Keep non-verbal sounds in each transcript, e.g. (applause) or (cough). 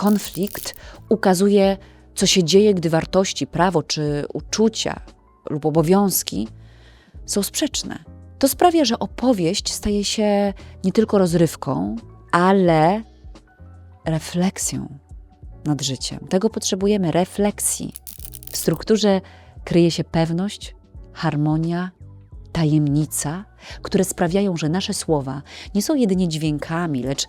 konflikt ukazuje, co się dzieje, gdy wartości, prawo czy uczucia lub obowiązki są sprzeczne. To sprawia, że opowieść staje się nie tylko rozrywką, ale refleksją nad życiem. Tego potrzebujemy refleksji. W strukturze kryje się pewność, harmonia, tajemnica, które sprawiają, że nasze słowa nie są jedynie dźwiękami, lecz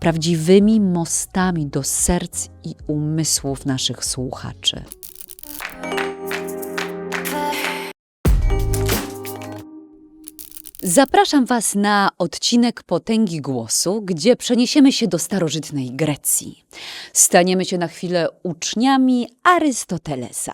prawdziwymi mostami do serc i umysłów naszych słuchaczy. Zapraszam Was na odcinek Potęgi Głosu, gdzie przeniesiemy się do starożytnej Grecji. Staniemy się na chwilę uczniami Arystotelesa.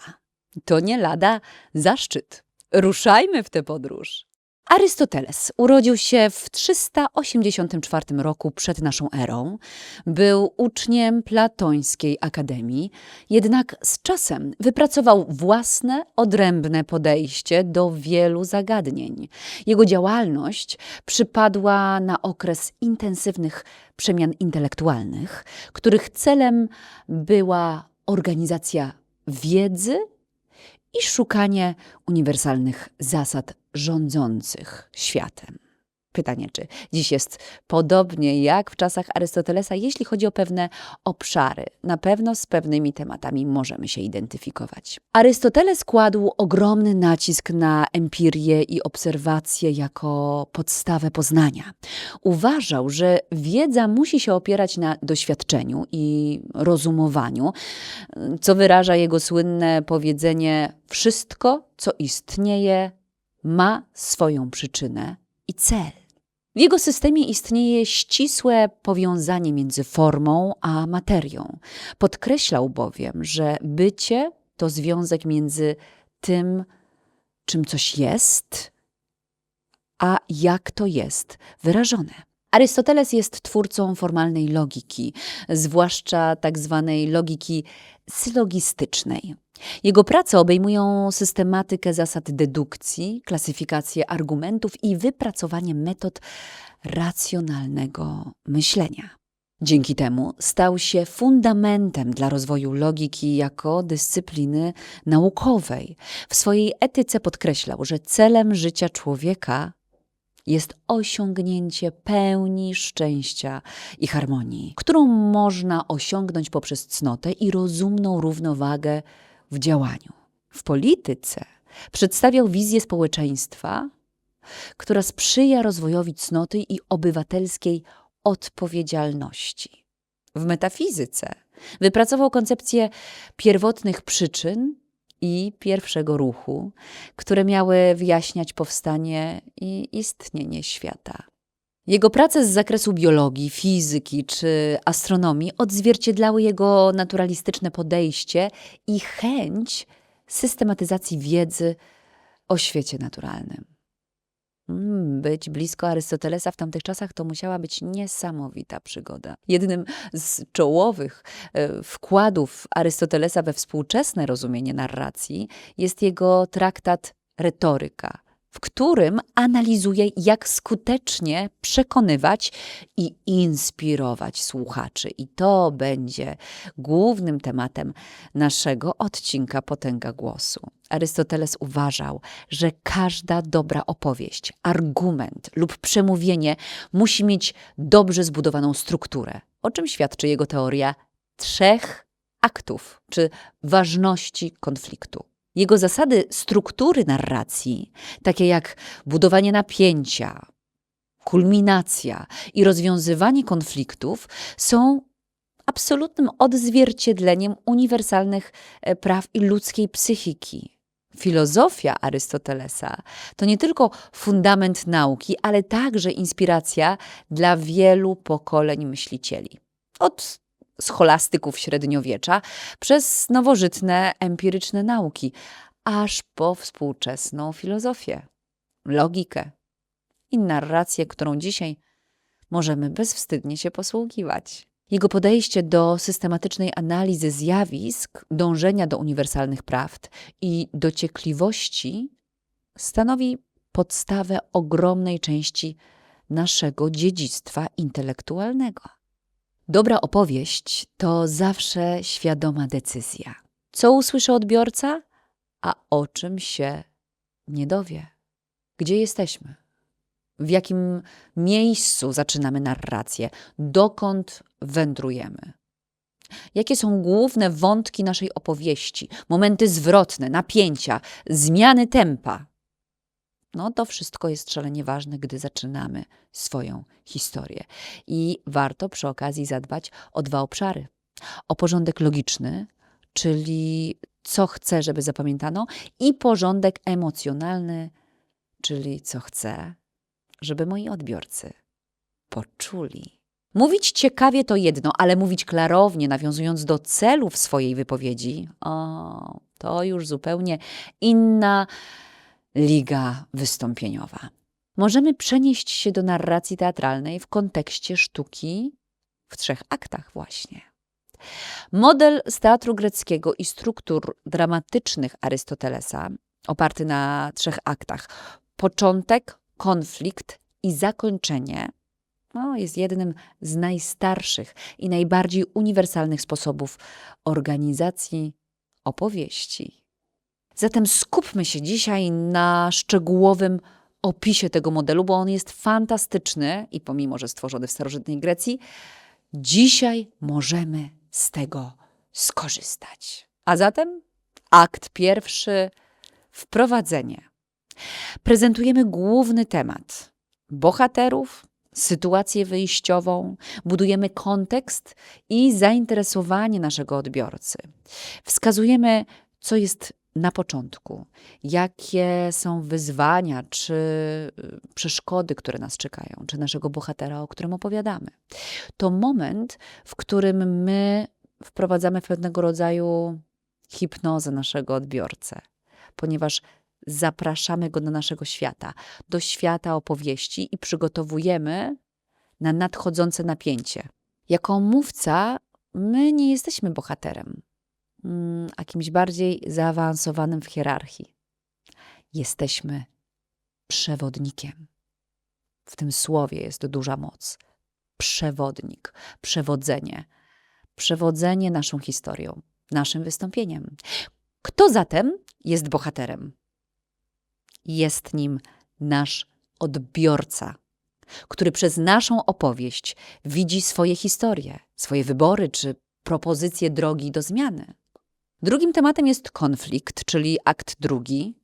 To nie lada zaszczyt. Ruszajmy w tę podróż. Arystoteles urodził się w 384 roku przed naszą erą. Był uczniem Platońskiej Akademii, jednak z czasem wypracował własne, odrębne podejście do wielu zagadnień. Jego działalność przypadła na okres intensywnych przemian intelektualnych, których celem była organizacja wiedzy i szukanie uniwersalnych zasad rządzących światem. Pytanie, czy dziś jest podobnie jak w czasach Arystotelesa, jeśli chodzi o pewne obszary. Na pewno z pewnymi tematami możemy się identyfikować. Arystoteles kładł ogromny nacisk na empirię i obserwację jako podstawę poznania. Uważał, że wiedza musi się opierać na doświadczeniu i rozumowaniu, co wyraża jego słynne powiedzenie: Wszystko, co istnieje, ma swoją przyczynę i cel. W jego systemie istnieje ścisłe powiązanie między formą a materią. Podkreślał bowiem, że bycie to związek między tym, czym coś jest, a jak to jest wyrażone. Arystoteles jest twórcą formalnej logiki, zwłaszcza tak zwanej logiki sylogistycznej. Jego prace obejmują systematykę zasad dedukcji, klasyfikację argumentów i wypracowanie metod racjonalnego myślenia. Dzięki temu stał się fundamentem dla rozwoju logiki jako dyscypliny naukowej. W swojej etyce podkreślał, że celem życia człowieka jest osiągnięcie pełni szczęścia i harmonii, którą można osiągnąć poprzez cnotę i rozumną równowagę w działaniu. W polityce przedstawiał wizję społeczeństwa, która sprzyja rozwojowi cnoty i obywatelskiej odpowiedzialności. W metafizyce wypracował koncepcję pierwotnych przyczyn i pierwszego ruchu, które miały wyjaśniać powstanie i istnienie świata. Jego prace z zakresu biologii, fizyki czy astronomii odzwierciedlały jego naturalistyczne podejście i chęć systematyzacji wiedzy o świecie naturalnym. Być blisko Arystotelesa w tamtych czasach to musiała być niesamowita przygoda. Jednym z czołowych e, wkładów Arystotelesa we współczesne rozumienie narracji jest jego traktat Retoryka, w którym analizuje, jak skutecznie przekonywać i inspirować słuchaczy. I to będzie głównym tematem naszego odcinka Potęga Głosu. Arystoteles uważał, że każda dobra opowieść, argument lub przemówienie musi mieć dobrze zbudowaną strukturę, o czym świadczy jego teoria trzech aktów czy ważności konfliktu. Jego zasady struktury narracji, takie jak budowanie napięcia, kulminacja i rozwiązywanie konfliktów, są absolutnym odzwierciedleniem uniwersalnych e, praw i ludzkiej psychiki. Filozofia Arystotelesa to nie tylko fundament nauki, ale także inspiracja dla wielu pokoleń myślicieli. Od scholastyków średniowiecza przez nowożytne empiryczne nauki, aż po współczesną filozofię, logikę i narrację, którą dzisiaj możemy bezwstydnie się posługiwać. Jego podejście do systematycznej analizy zjawisk, dążenia do uniwersalnych prawd i dociekliwości stanowi podstawę ogromnej części naszego dziedzictwa intelektualnego. Dobra opowieść to zawsze świadoma decyzja. Co usłyszy odbiorca, a o czym się nie dowie. Gdzie jesteśmy? W jakim miejscu zaczynamy narrację? Dokąd wędrujemy? Jakie są główne wątki naszej opowieści, momenty zwrotne, napięcia, zmiany tempa? No, to wszystko jest szalenie ważne, gdy zaczynamy swoją historię. I warto przy okazji zadbać o dwa obszary: o porządek logiczny, czyli co chcę, żeby zapamiętano, i porządek emocjonalny, czyli co chcę, żeby moi odbiorcy poczuli. Mówić ciekawie to jedno, ale mówić klarownie, nawiązując do celów swojej wypowiedzi, o, to już zupełnie inna liga wystąpieniowa. Możemy przenieść się do narracji teatralnej w kontekście sztuki w trzech aktach, właśnie. Model z teatru greckiego i struktur dramatycznych Arystotelesa, oparty na trzech aktach początek, konflikt i zakończenie, no, jest jednym z najstarszych i najbardziej uniwersalnych sposobów organizacji opowieści. Zatem skupmy się dzisiaj na szczegółowym opisie tego modelu, bo on jest fantastyczny i pomimo, że stworzony w starożytnej Grecji, dzisiaj możemy z tego skorzystać. A zatem akt pierwszy wprowadzenie. Prezentujemy główny temat bohaterów, sytuację wyjściową, budujemy kontekst i zainteresowanie naszego odbiorcy. Wskazujemy, co jest na początku, jakie są wyzwania czy y, przeszkody, które nas czekają, czy naszego bohatera, o którym opowiadamy. To moment, w którym my wprowadzamy pewnego rodzaju hipnozę naszego odbiorcę, ponieważ zapraszamy go do naszego świata, do świata opowieści i przygotowujemy na nadchodzące napięcie. Jako mówca, my nie jesteśmy bohaterem, a kimś bardziej zaawansowanym w hierarchii. Jesteśmy przewodnikiem. W tym słowie jest duża moc. Przewodnik, przewodzenie, przewodzenie naszą historią, naszym wystąpieniem. Kto zatem jest bohaterem? Jest nim nasz odbiorca, który przez naszą opowieść widzi swoje historie, swoje wybory czy propozycje drogi do zmiany. Drugim tematem jest konflikt, czyli akt drugi,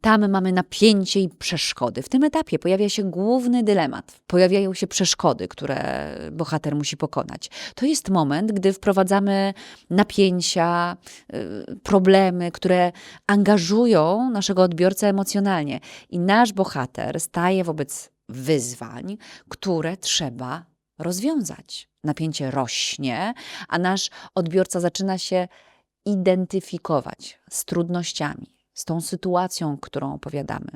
tam mamy napięcie i przeszkody. W tym etapie pojawia się główny dylemat. Pojawiają się przeszkody, które bohater musi pokonać. To jest moment, gdy wprowadzamy napięcia, y, problemy, które angażują naszego odbiorcę emocjonalnie. I nasz bohater staje wobec wyzwań, które trzeba rozwiązać. Napięcie rośnie, a nasz odbiorca zaczyna się identyfikować z trudnościami z tą sytuacją, którą opowiadamy.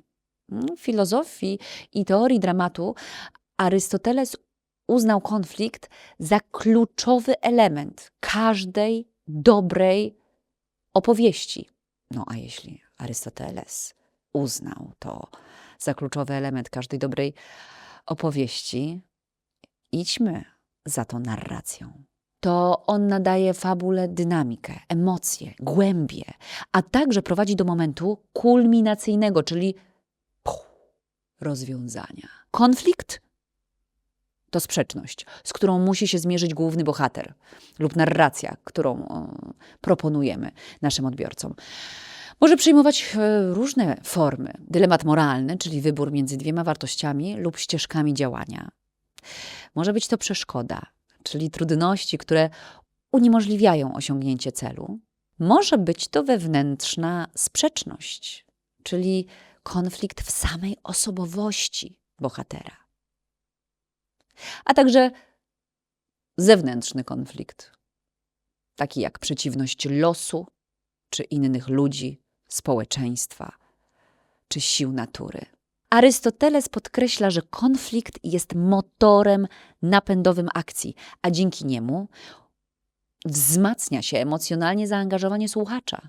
W filozofii i teorii dramatu Arystoteles uznał konflikt za kluczowy element każdej dobrej opowieści. No a jeśli Arystoteles uznał to za kluczowy element każdej dobrej opowieści, idźmy za tą narracją to on nadaje fabule dynamikę, emocje, głębie, a także prowadzi do momentu kulminacyjnego, czyli rozwiązania. Konflikt to sprzeczność, z którą musi się zmierzyć główny bohater lub narracja, którą o, proponujemy naszym odbiorcom. Może przyjmować e, różne formy. Dylemat moralny, czyli wybór między dwiema wartościami lub ścieżkami działania. Może być to przeszkoda, czyli trudności, które uniemożliwiają osiągnięcie celu, może być to wewnętrzna sprzeczność, czyli konflikt w samej osobowości bohatera. A także zewnętrzny konflikt, taki jak przeciwność losu czy innych ludzi, społeczeństwa czy sił natury. Arystoteles podkreśla, że konflikt jest motorem napędowym akcji, a dzięki niemu wzmacnia się emocjonalnie zaangażowanie słuchacza.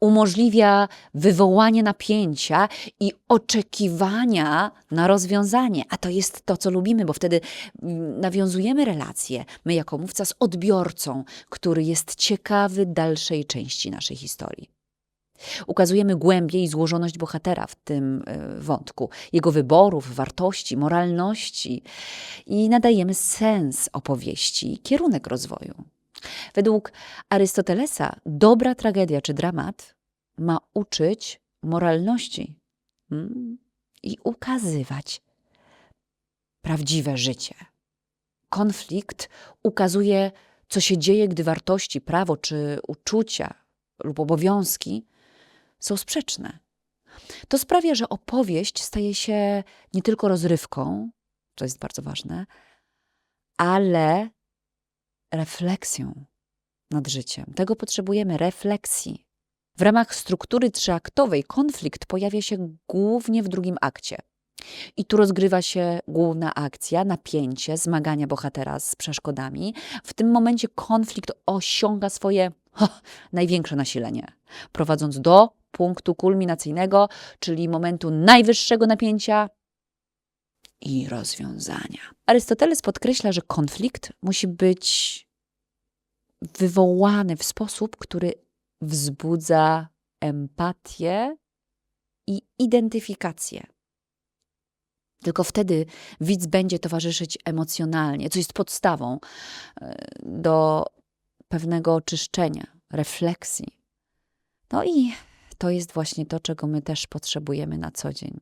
Umożliwia wywołanie napięcia i oczekiwania na rozwiązanie. A to jest to, co lubimy, bo wtedy mm, nawiązujemy relacje, my jako mówca, z odbiorcą, który jest ciekawy dalszej części naszej historii. Ukazujemy głębię i złożoność bohatera w tym y, wątku, jego wyborów, wartości, moralności i nadajemy sens opowieści, kierunek rozwoju. Według Arystotelesa dobra tragedia czy dramat ma uczyć moralności hmm, i ukazywać prawdziwe życie. Konflikt ukazuje, co się dzieje, gdy wartości, prawo czy uczucia lub obowiązki są sprzeczne. To sprawia, że opowieść staje się nie tylko rozrywką, co jest bardzo ważne, ale refleksją nad życiem. Tego potrzebujemy refleksji. W ramach struktury trzyaktowej konflikt pojawia się głównie w drugim akcie. I tu rozgrywa się główna akcja, napięcie, zmagania bohatera z przeszkodami. W tym momencie konflikt osiąga swoje największe nasilenie, prowadząc do punktu kulminacyjnego, czyli momentu najwyższego napięcia i rozwiązania. Arystoteles podkreśla, że konflikt musi być wywołany w sposób, który wzbudza empatię i identyfikację. Tylko wtedy widz będzie towarzyszyć emocjonalnie, co jest podstawą e, do pewnego oczyszczenia, refleksji. No i to jest właśnie to, czego my też potrzebujemy na co dzień.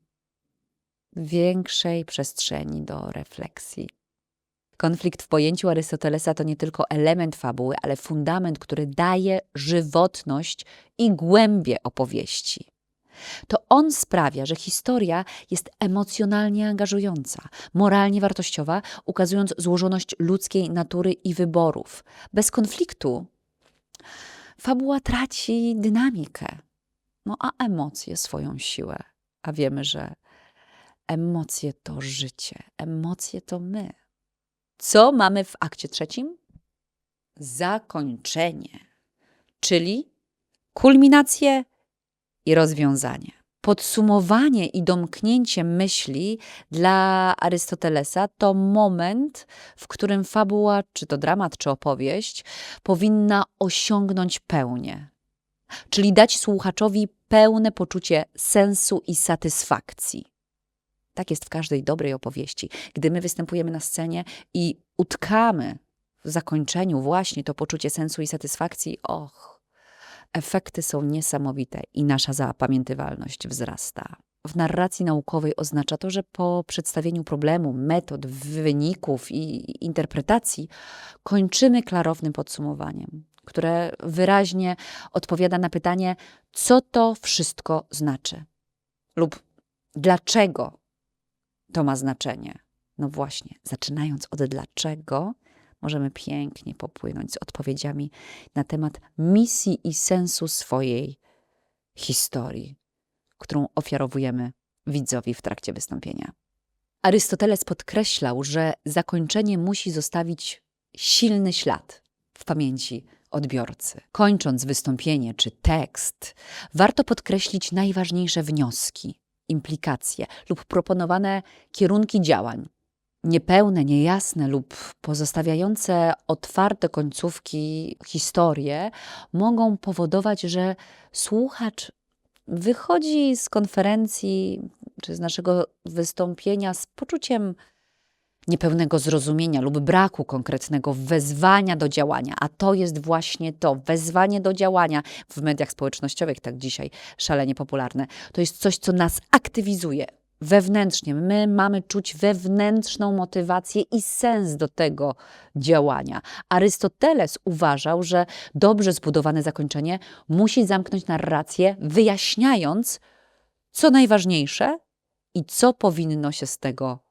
Większej przestrzeni do refleksji. Konflikt w pojęciu Arystotelesa to nie tylko element fabuły, ale fundament, który daje żywotność i głębię opowieści. To on sprawia, że historia jest emocjonalnie angażująca, moralnie wartościowa, ukazując złożoność ludzkiej natury i wyborów. Bez konfliktu fabuła traci dynamikę, no a emocje swoją siłę. A wiemy, że emocje to życie, emocje to my. Co mamy w akcie trzecim? Zakończenie, czyli kulminację i rozwiązanie. Podsumowanie i domknięcie myśli dla Arystotelesa to moment, w którym fabuła, czy to dramat, czy opowieść, powinna osiągnąć pełnię, czyli dać słuchaczowi pełne poczucie sensu i satysfakcji. Tak jest w każdej dobrej opowieści. Gdy my występujemy na scenie i utkamy w zakończeniu właśnie to poczucie sensu i satysfakcji, och, efekty są niesamowite i nasza zapamiętywalność wzrasta. W narracji naukowej oznacza to, że po przedstawieniu problemu, metod, wyników i interpretacji kończymy klarownym podsumowaniem, które wyraźnie odpowiada na pytanie, co to wszystko znaczy lub dlaczego to ma znaczenie. No właśnie, zaczynając od dlaczego, możemy pięknie popłynąć z odpowiedziami na temat misji i sensu swojej historii, którą ofiarowujemy widzowi w trakcie wystąpienia. Arystoteles podkreślał, że zakończenie musi zostawić silny ślad w pamięci odbiorcy. Kończąc wystąpienie czy tekst, warto podkreślić najważniejsze wnioski, implikacje lub proponowane kierunki działań. Niepełne, niejasne lub pozostawiające otwarte końcówki historie mogą powodować, że słuchacz wychodzi z konferencji czy z naszego wystąpienia z poczuciem niepełnego zrozumienia lub braku konkretnego wezwania do działania. A to jest właśnie to wezwanie do działania w mediach społecznościowych, tak dzisiaj szalenie popularne. To jest coś, co nas aktywizuje wewnętrznie. My mamy czuć wewnętrzną motywację i sens do tego działania. Arystoteles uważał, że dobrze zbudowane zakończenie musi zamknąć narrację, wyjaśniając, co najważniejsze i co powinno się z tego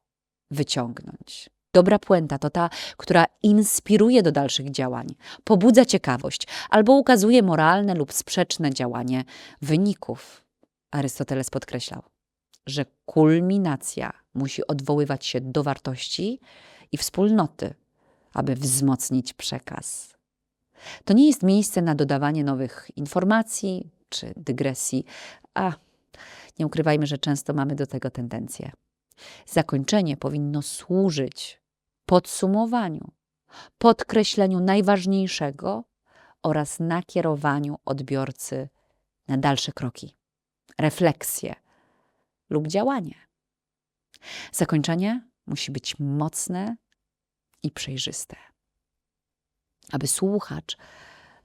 wyciągnąć. Dobra puenta to ta, która inspiruje do dalszych działań, pobudza ciekawość albo ukazuje moralne lub sprzeczne działanie wyników. Arystoteles podkreślał, że kulminacja musi odwoływać się do wartości i wspólnoty, aby wzmocnić przekaz. To nie jest miejsce na dodawanie nowych informacji czy dygresji, a nie ukrywajmy, że często mamy do tego tendencję. Zakończenie powinno służyć podsumowaniu, podkreśleniu najważniejszego oraz nakierowaniu odbiorcy na dalsze kroki, refleksje lub działanie. Zakończenie musi być mocne i przejrzyste, aby słuchacz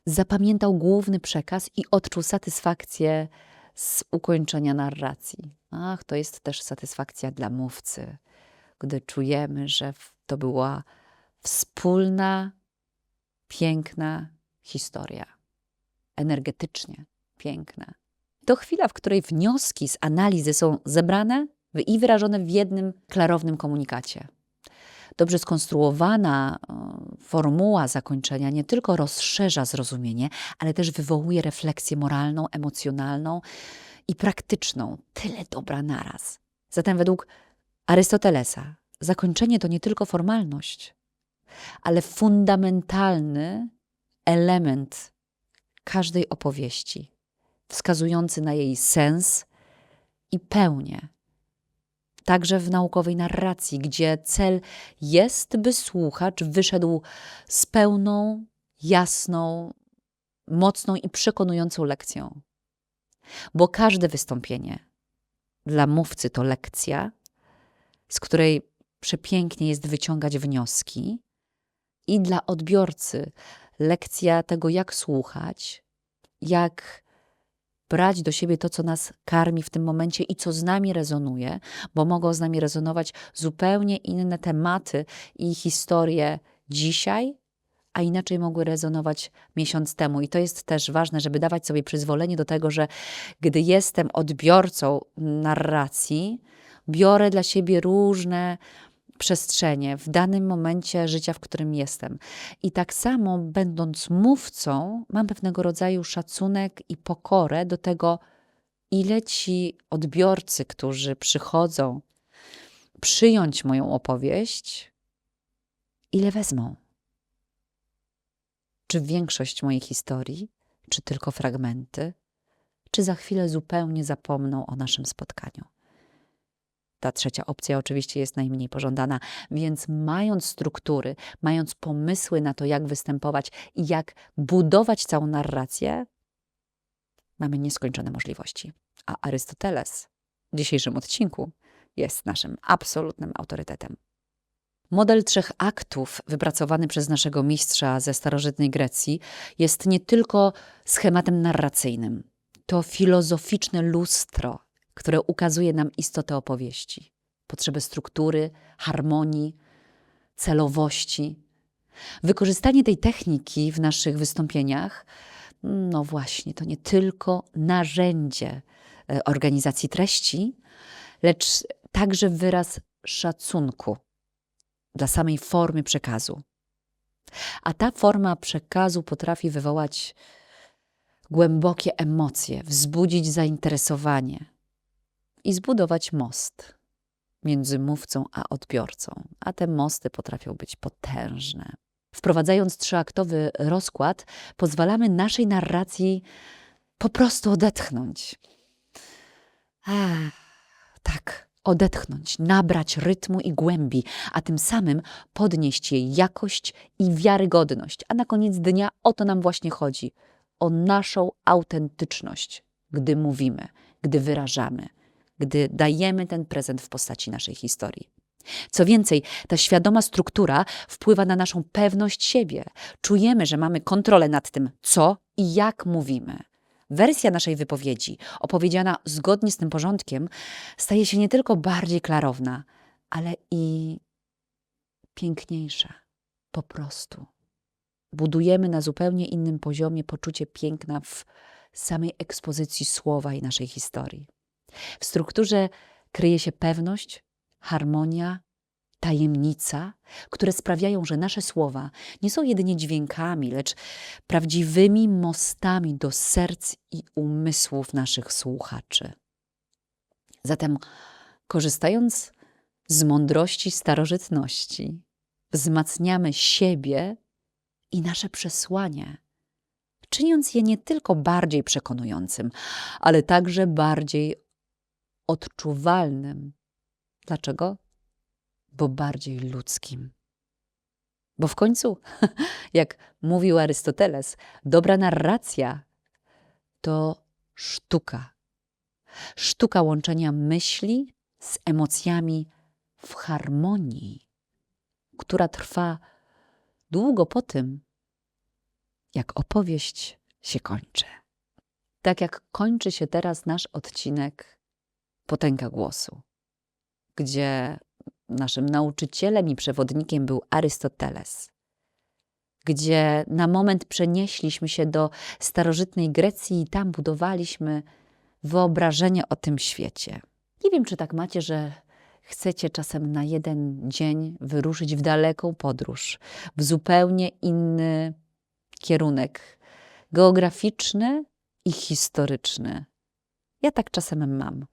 zapamiętał główny przekaz i odczuł satysfakcję z ukończenia narracji. Ach, to jest też satysfakcja dla mówcy, gdy czujemy, że to była wspólna, piękna historia. Energetycznie piękna. To chwila, w której wnioski z analizy są zebrane i wyrażone w jednym klarownym komunikacie. Dobrze skonstruowana e, formuła zakończenia nie tylko rozszerza zrozumienie, ale też wywołuje refleksję moralną, emocjonalną i praktyczną. Tyle dobra naraz. Zatem według Arystotelesa zakończenie to nie tylko formalność, ale fundamentalny element każdej opowieści, wskazujący na jej sens i pełnię. Także w naukowej narracji, gdzie cel jest, by słuchacz wyszedł z pełną, jasną, mocną i przekonującą lekcją. Bo każde wystąpienie dla mówcy to lekcja, z której przepięknie jest wyciągać wnioski, i dla odbiorcy lekcja tego, jak słuchać, jak brać do siebie to, co nas karmi w tym momencie i co z nami rezonuje, bo mogą z nami rezonować zupełnie inne tematy i historie dzisiaj, a inaczej mogły rezonować miesiąc temu. I to jest też ważne, żeby dawać sobie przyzwolenie do tego, że gdy jestem odbiorcą narracji, biorę dla siebie różne przestrzenie w danym momencie życia, w którym jestem. I tak samo, będąc mówcą, mam pewnego rodzaju szacunek i pokorę do tego, ile ci odbiorcy, którzy przychodzą przyjąć moją opowieść, ile wezmą. Czy większość mojej historii, czy tylko fragmenty, czy za chwilę zupełnie zapomną o naszym spotkaniu. Ta trzecia opcja oczywiście jest najmniej pożądana, więc mając struktury, mając pomysły na to, jak występować i jak budować całą narrację, mamy nieskończone możliwości. A Arystoteles w dzisiejszym odcinku jest naszym absolutnym autorytetem. Model trzech aktów, wypracowany przez naszego mistrza ze starożytnej Grecji, jest nie tylko schematem narracyjnym. To filozoficzne lustro które ukazuje nam istotę opowieści, potrzebę struktury, harmonii, celowości. Wykorzystanie tej techniki w naszych wystąpieniach, no właśnie, to nie tylko narzędzie e, organizacji treści, lecz także wyraz szacunku dla samej formy przekazu. A ta forma przekazu potrafi wywołać głębokie emocje, wzbudzić zainteresowanie, i zbudować most między mówcą a odbiorcą, a te mosty potrafią być potężne. Wprowadzając trzyaktowy rozkład, pozwalamy naszej narracji po prostu odetchnąć. Ach, tak, odetchnąć, nabrać rytmu i głębi, a tym samym podnieść jej jakość i wiarygodność. A na koniec dnia o to nam właśnie chodzi o naszą autentyczność, gdy mówimy, gdy wyrażamy gdy dajemy ten prezent w postaci naszej historii. Co więcej, ta świadoma struktura wpływa na naszą pewność siebie. Czujemy, że mamy kontrolę nad tym, co i jak mówimy. Wersja naszej wypowiedzi, opowiedziana zgodnie z tym porządkiem, staje się nie tylko bardziej klarowna, ale i piękniejsza. Po prostu. Budujemy na zupełnie innym poziomie poczucie piękna w samej ekspozycji słowa i naszej historii. W strukturze kryje się pewność, harmonia, tajemnica, które sprawiają, że nasze słowa nie są jedynie dźwiękami, lecz prawdziwymi mostami do serc i umysłów naszych słuchaczy. Zatem, korzystając z mądrości starożytności, wzmacniamy siebie i nasze przesłanie czyniąc je nie tylko bardziej przekonującym, ale także bardziej odczuwalnym. Dlaczego? Bo bardziej ludzkim. Bo w końcu, (laughs) jak mówił Arystoteles, dobra narracja to sztuka. Sztuka łączenia myśli z emocjami w harmonii, która trwa długo po tym, jak opowieść się kończy. Tak jak kończy się teraz nasz odcinek Potęga Głosu, gdzie naszym nauczycielem i przewodnikiem był Arystoteles, gdzie na moment przenieśliśmy się do starożytnej Grecji i tam budowaliśmy wyobrażenie o tym świecie. Nie wiem, czy tak macie, że chcecie czasem na jeden dzień wyruszyć w daleką podróż, w zupełnie inny kierunek geograficzny i historyczny. Ja tak czasem mam.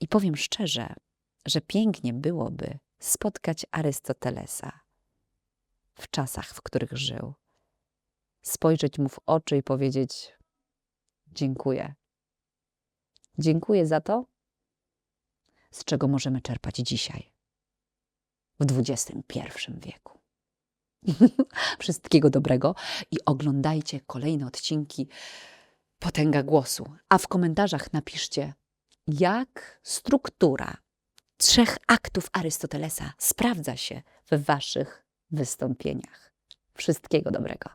I powiem szczerze, że pięknie byłoby spotkać Arystotelesa w czasach, w których żył. Spojrzeć mu w oczy i powiedzieć: Dziękuję. Dziękuję za to, z czego możemy czerpać dzisiaj, w XXI wieku. (laughs) Wszystkiego dobrego i oglądajcie kolejne odcinki Potęga Głosu. A w komentarzach napiszcie, jak struktura trzech aktów Arystotelesa sprawdza się w Waszych wystąpieniach. Wszystkiego dobrego.